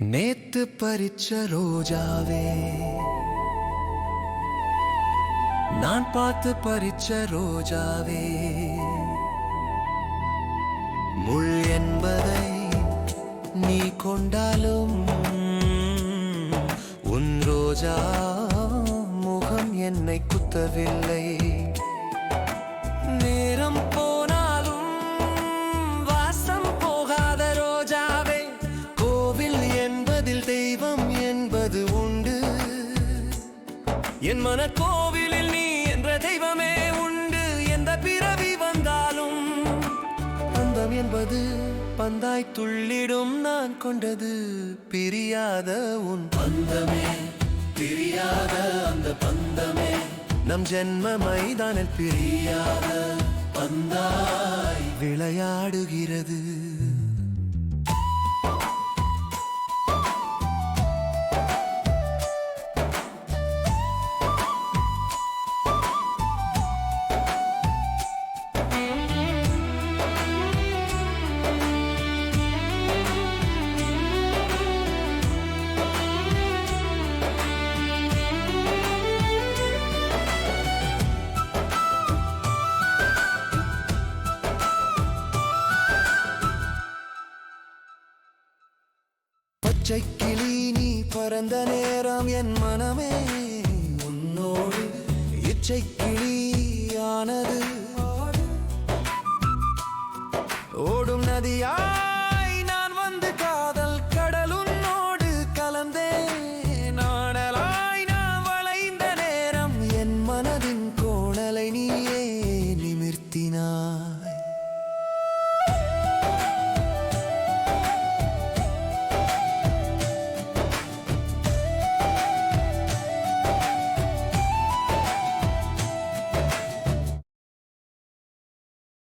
நேத்து பறிச்ச ரோஜாவே. நான் பார்த்து பறிச்ச ரோஜாவே. முள் என்பதை நீ கொண்டாலும் உன் ரோஜா முகம் என்னை குத்தவில்லை. நீ என் மன கோவிலில் நீ என்ற தெய்வமே உண்டு. எந்த பிறவி வந்தாலும் பந்தம் என்பது பந்தாய் துள்ளிடும் நான் கொண்டது பிரியாத உன் பந்தமே பிரியாத அந்த பந்தமே. நம் ஜென்ம மைதானில் பிரியாத பந்தாய் விளையாடுகிறது. பச்சை கிளி நீ பறந்த நேரம் என் மனமே உன்னோடு இச்சை கிளியானது ஓடும் நதியா